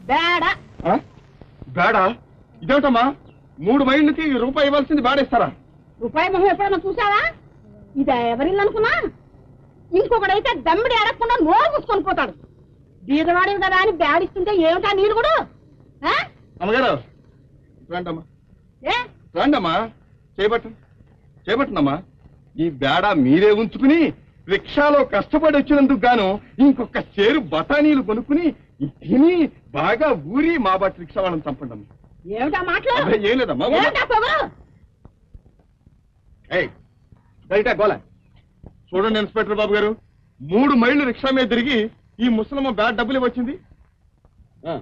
బేడ. ఇదేమిటమ్మా? మూడు మైళ్ళకి రూపాయి ఇవ్వాల్సింది బేడేస్తారా? రూపాయి మొహం ఎప్పుడన్నా చూసావా ఇది ఎవరిల్లు అనుకున్నా? ఇంకొకడైతే దమ్మిడి అడగకుండా నోరు మూసుకొని పోతాడు. బీదవాడివి కదా అని బేడిస్తుంటే ఏమిటా నీళ్ళు కూడా? అమ్మగారు రండమ్మా. ఏ? రండమ్మా. చేపట్టండి చేపట్టండమ్మా ఈ బేడ మీరే ఉంచుకుని రిక్షాలో కష్టపడి వచ్చినందుకు గాను ఇంకొక చేరు బఠానీలు కొనుక్కుని తిని బాగా ఊరి మా బాటి రిక్షా వాళ్ళని చంపండి అమ్మా ఏమిటా మాటలు? ఏం లేదమ్మా గోల. చూడండి ఇన్స్పెక్టర్ బాబు గారు. మూడు మైళ్ళు రిక్షా మీద తిరిగి ఈ ముసలమ్మ బ్యాడ్ డబ్బులు ఇవ్వచ్చింది. ఆ.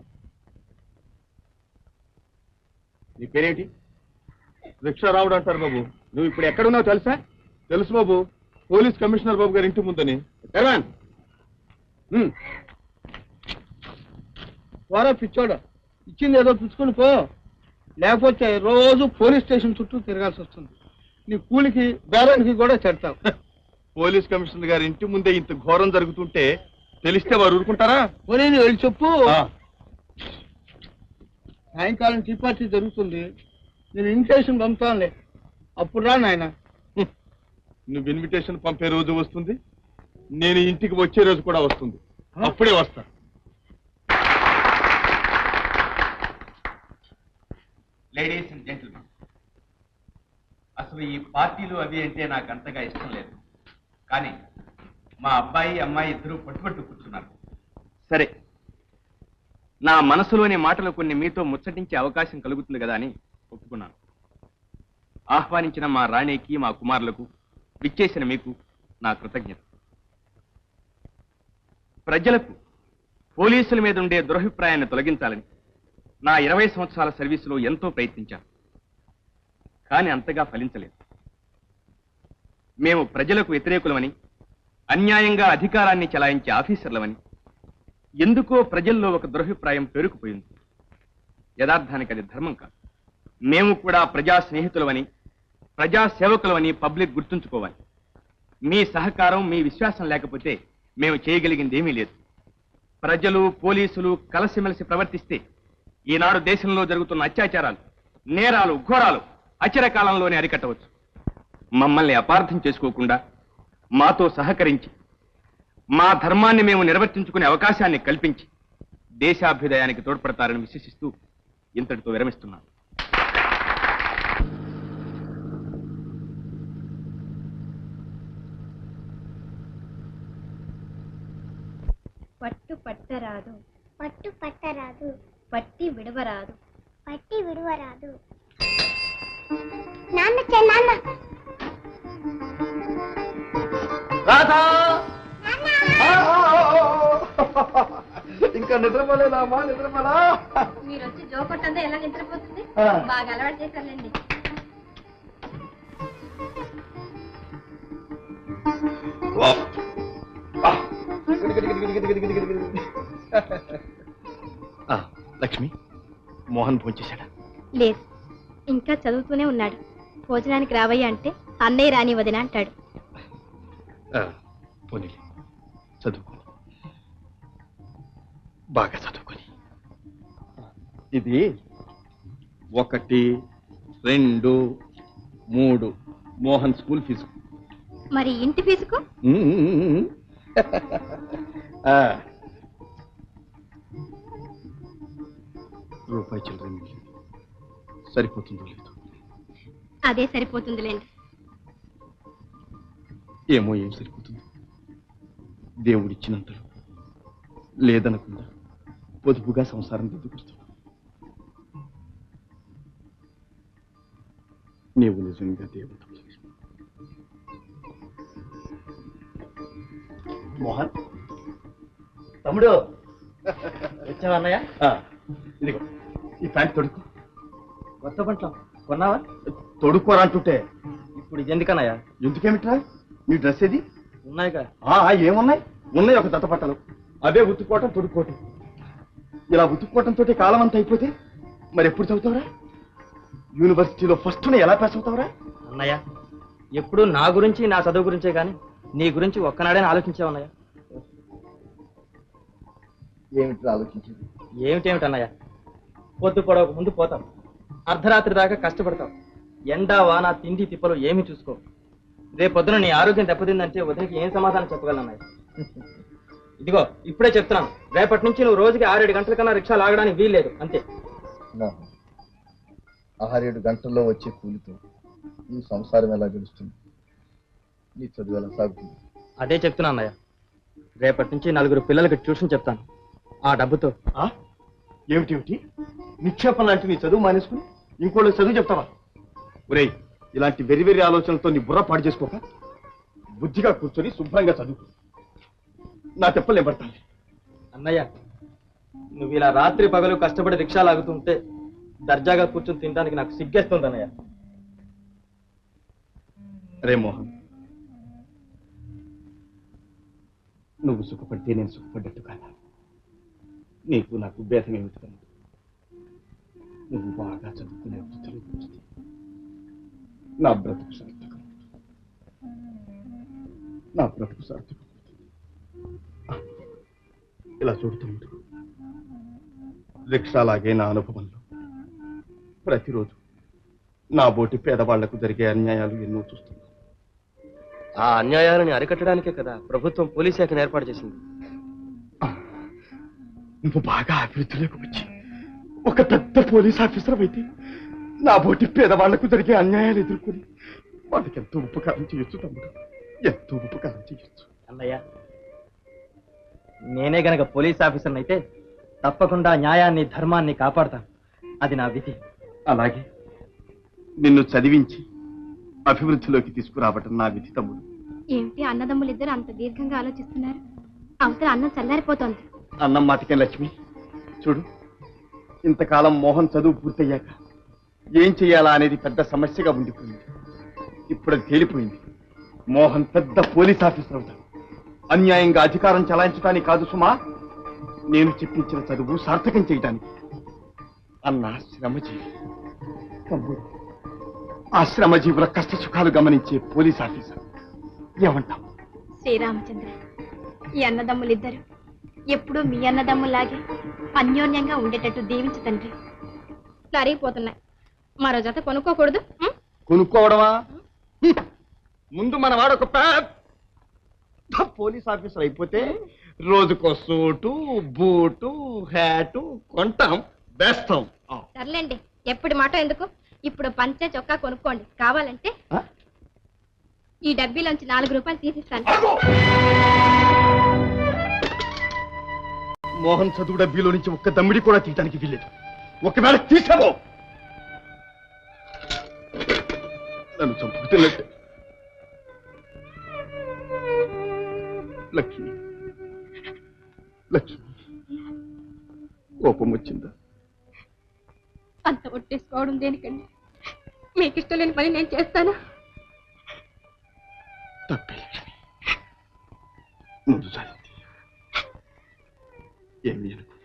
నీ పేరేంటి? రిక్షా రావుడు అంటారు బాబు. నువ్వు ఇప్పుడు ఎక్కడున్నావు తెలుసా? తెలుసు బాబు. పోలీస్ కమిషనర్ బాబు గారి ఇంటి ముందని. పోరా పిచ్చోడు. ఇచ్చింది ఏదో పుచ్చుకొని పో. లేకపోతే రోజు పోలీస్ స్టేషన్ చుట్టూ తిరగాల్సి వస్తుంది. నీ కూలికి బేరానికి కూడా చెడతావు. పోలీస్ కమిషనర్ గారి ఇంటి ముందే ఇంత ఘోరం జరుగుతుంటే తెలిస్తే వారు ఊరుకుంటారా? పోనీ నువ్వు వెళ్ళి చెప్పు. సాయంకాలం టీ పార్టీ జరుగుతుంది. నేను ఇన్విటేషన్ పంపుతానులే. అప్పుడు రా నాయన. నువ్వు ఇన్విటేషన్ పంపే రోజు వస్తుంది. నేను ఇంటికి వచ్చే రోజు కూడా వస్తుంది. అప్పుడే వస్తా. లేడీస్ అండ్ జెంటిల్మెన్ అసలు ఈ పార్టీలు అవి అంటే నాకు అంతగా ఇష్టం లేదు. కానీ మా అబ్బాయి అమ్మాయి ఇద్దరు పట్టుబట్టు కూర్చున్నారు. సరే నా మనసులోని మాటలు కొన్ని మీతో ముచ్చటించే అవకాశం కలుగుతుంది కదా అని ఒప్పుకున్నాను. ఆహ్వానించిన మా రాణికి మా కుమారులకు విచ్చేసిన మీకు నా కృతజ్ఞత. ప్రజలకు పోలీసుల మీద ఉండే దురభిప్రాయాన్ని తొలగించాలని నా ఇరవై సంవత్సరాల సర్వీసులో ఎంతో ప్రయత్నించాను. కానీ అంతగా ఫలించలేదు. మేము ప్రజలకు వ్యతిరేకులమని అన్యాయంగా అధికారాన్ని చెలాయించే ఆఫీసర్లమని ఎందుకో ప్రజల్లో ఒక దురభిప్రాయం పేరుకుపోయింది. యథార్థానికి అది ధర్మం కాదు. మేము కూడా ప్రజా స్నేహితులమని ప్రజా సేవకులమని పబ్లిక్ గుర్తుంచుకోవాలి. మీ సహకారం మీ విశ్వాసం లేకపోతే మేము చేయగలిగింది ఏమీ లేదు. ప్రజలు పోలీసులు కలసిమెలిసి ప్రవర్తిస్తే ఈనాడు దేశంలో జరుగుతున్న అత్యాచారాలు నేరాలు ఘోరాలు అచిర కాలంలోనే అరికట్టవచ్చు. మమ్మల్ని అపార్థం చేసుకోకుండా మాతో సహకరించి మా ధర్మాన్ని మేము నిర్వర్తించుకునే అవకాశాన్ని కల్పించి దేశాభ్యుదయానికి తోడ్పడతారని విశ్వసిస్తూ ఇంతటితో విరమిస్తున్నాను. పట్టు పట్టరాదు. పట్టు పట్టరాదు. పట్టి విడవరాదు. పట్టి విడువరాదు. నాన్న నాన్న. రాధా! ఇంకా నిద్రపోలేదామా నిద్రపోలా? మీరు వచ్చి జోకొట్టంతా ఎలా నిద్రపోతుంది. బాగా అలవాటు చేశారులేండి. లక్ష్మి మోహన్ భోంచేశాడా? లేదు. ఇంకా చదువుతూనే ఉన్నాడు. భోజనానికి రావయ్య అంటే అన్నయ్య రాని వదిన అంటాడు. పోనీ చదువుకొని బాగా చదువుకొని. ఇది ఒకటి రెండు మూడు. Mohan school fee. మరి ఇంటి ఫీజుకు? ఆ. రూపాయి చిల్లర మిగిలింది సరిపోతుందో లేదు. అదే సరిపోతుందిలేండి. ఏమో ఏం సరిపోతుంది? దేవుడిచ్చినంతలో లేదనకుండా పొదుపుగా సంసారం దిద్దుకొస్తున్నాం నీవు నిజంగా దేవుడు మోహన్ తమ్ముడు వచ్చావన్నయ్య ఇదిగో ఈ ప్యాంట్ తొడుకు కొత్త పంటలు కొన్నావా? తొడుక్కోరా అంటుంటే ఇప్పుడు ఇది ఎందుకన్నయ్య ఎందుకేమిట్రా? నీ డ్రెస్ ఏది? ఉన్నాయిగా ఆ, ఆ, ఏమున్నాయి? ఉన్నాయి ఒక దత్త బట్టలు అదే ఉతుక్కోవటం తొడుక్కోవటం. ఇలా ఉతుక్కోవటంతో కాలం అంతా అయిపోతే మరి ఎప్పుడు చదువుతావురా? యూనివర్సిటీలో ఫస్ట్ ఎలా పాస్ అవుతావురా? అన్నయ్య ఎప్పుడు నా గురించి నా చదువు గురించే కానీ నీ గురించి ఒక్కనాడే ఆలోచించావు అన్నయ్య ఏమిట్రా ఆలోచించేది? ఏమిటేమిటన్నయ్య? పొద్దు పొడవకు ముందు పోతాం. అర్ధరాత్రి దాకా కష్టపడతాం. ఎండ వాన తిండి తిప్పలు ఏమీ చూసుకో. రేపొద్దున నీ ఆరోగ్యం దెబ్బతిందంటే వదిలికి ఏం సమాధానం చెప్పగలన్నయ్య ఇదిగో ఇప్పుడే చెప్తున్నాను. రేపటి నుంచి నువ్వు రోజుకి ఆరేడు గంటల కన్నా రిక్షా లాగడానికి వీల్లేదు. అంతే. ఆరేడు గంటల్లో వచ్చే కూలితో నీ సంసారం ఎలా గడుస్తుంది? నీ చదువు ఎలా సాగుతుంది? అదే చెప్తున్నా అన్నయ్య రేపటి నుంచి నలుగురు పిల్లలకి ట్యూషన్ చెప్తాను. ఆ డబ్బుతో. ఏమిటి నిక్షేపం లాంటి నీ చదువు మానేసుకుని ఇంకోళ్ళు చదువు చెప్తావా? ఒరేయ్ ఇలాంటి వెరి వెరి ఆలోచనలతో నీ బుర్ర పాడు చేసుకోక. బుద్ధిగా కూర్చొని శుభ్రంగా చదువు నా తెప్పలు పడతాను. అన్నయ్య నువ్వు ఇలా రాత్రి పగలు కష్టపడి రిక్షా లాగుతుంటే దర్జాగా కూర్చొని తినడానికి నాకు సిగ్గేస్తుంది అన్నయ్య. రే మోహన్ నువ్వు సుఖపడితే నేను సుఖపడ్డట్టు కాదా. నీకు నాకు భేదం ఏమిటి తమ్ముడు? నువ్వు బాగా చదువుకునే వృత్తిలో చూస్తే నా బ్రతుకు సార్థకం. నా బ్రతుకు సార్థకం. ఇలా చూడు తమ్ముడు రిక్షాలాగే నా అనుభవంలో ప్రతిరోజు నా బోటి పేదవాళ్ళకు జరిగే అన్యాయాలు ఎన్నో చూస్తున్నాను. ఆ అన్యాయాలను అరికట్టడానికే కదా ప్రభుత్వం పోలీస్ శాఖను ఏర్పాటు చేసింది. నువ్వు బాగా అభివృద్ధిలోకి వచ్చి ఒక పెద్ద పోలీస్ ఆఫీసర్ అయితే నా బోటి పేదవాళ్ళకు జరిగే అన్యాయాలు ఎదుర్కొని వాళ్ళకి ఎంతో ఉపకారం చేయొచ్చు తమ్ముడు. ఎంతో ఉపకారం చేయొచ్చు. అన్నయ్య నేనే గనక పోలీస్ ఆఫీసర్ని అయితే తప్పకుండా న్యాయాన్ని ధర్మాన్ని కాపాడతాను. అది నా విధి. అలాగే నిన్ను చదివించి అభివృద్ధిలోకి తీసుకురావటం నా విధి తమ్ముడు. ఏమిటి అన్నదమ్ములిద్దరు అంత దీర్ఘంగా ఆలోచిస్తున్నారు? అవతల అన్నం చల్లారిపోతోంది. అన్నం మాటికే లక్ష్మి? చూడు ఇంతకాలం మోహన్ చదువు పూర్తయ్యాక ఏం చెయ్యాలా అనేది పెద్ద సమస్యగా ఉండిపోయింది. ఇప్పుడు అది తేలిపోయింది. మోహన్ పెద్ద పోలీస్ ఆఫీసర్ అవుతాడు. అన్యాయంగా అధికారం చలాయించడానికి కాదు సుమా నేను చెప్పించిన చదువు సార్థకం చేయడానికి. అన్న శ్రమజీవి తమ్ముడు ఆ శ్రమజీవుల కష్ట సుఖాలు గమనించే పోలీస్ ఆఫీసర్. ఏమంటావు? శ్రీరామచంద్ర ఈ అన్నదమ్ములిద్దరు ఎప్పుడూ మీ అన్నదమ్ములాగే అన్యోన్యంగా ఉండేటట్టు దీవించు తండ్రి. సరిగిపోతున్నాయి మరో జత కొనుక్కోకూడదు? ఉం? కొనుక్కోవడమా? హ్మ్. ముందు మన వాడు ఒక పెద్ద పోలీస్ ఆఫీసర్ అయిపోతే రోజుకో సూటు బూటు హ్యాటు కొంటాం వేస్తాం. ఆ. సర్లేండి ఎప్పుడు మాట ఎందుకు? ఇప్పుడు పంచే చొక్కా కొనుక్కోండి. కావాలంటే ఆ? ఈ డబ్బీలోంచి నాలుగు రూపాయలు తీసిస్తాను. మోహన్ చదువు డబ్బీలో నుంచి ఒక్క దమ్మిడి కూడా తీయడానికి వీల్లేదు. ఒకవేళ తీసావో నన్ను చంపుతున్నట్టే లక్ష్మి. లక్ష్మి. కోపం వచ్చిందా? అంత ఒట్టేసుకోవడం దేనికండి? మీకు ఇష్టం లేని పని నేను చేస్తాను? తప్పే లక్ష్మి. ముందు సారింది ఏమి అనుకో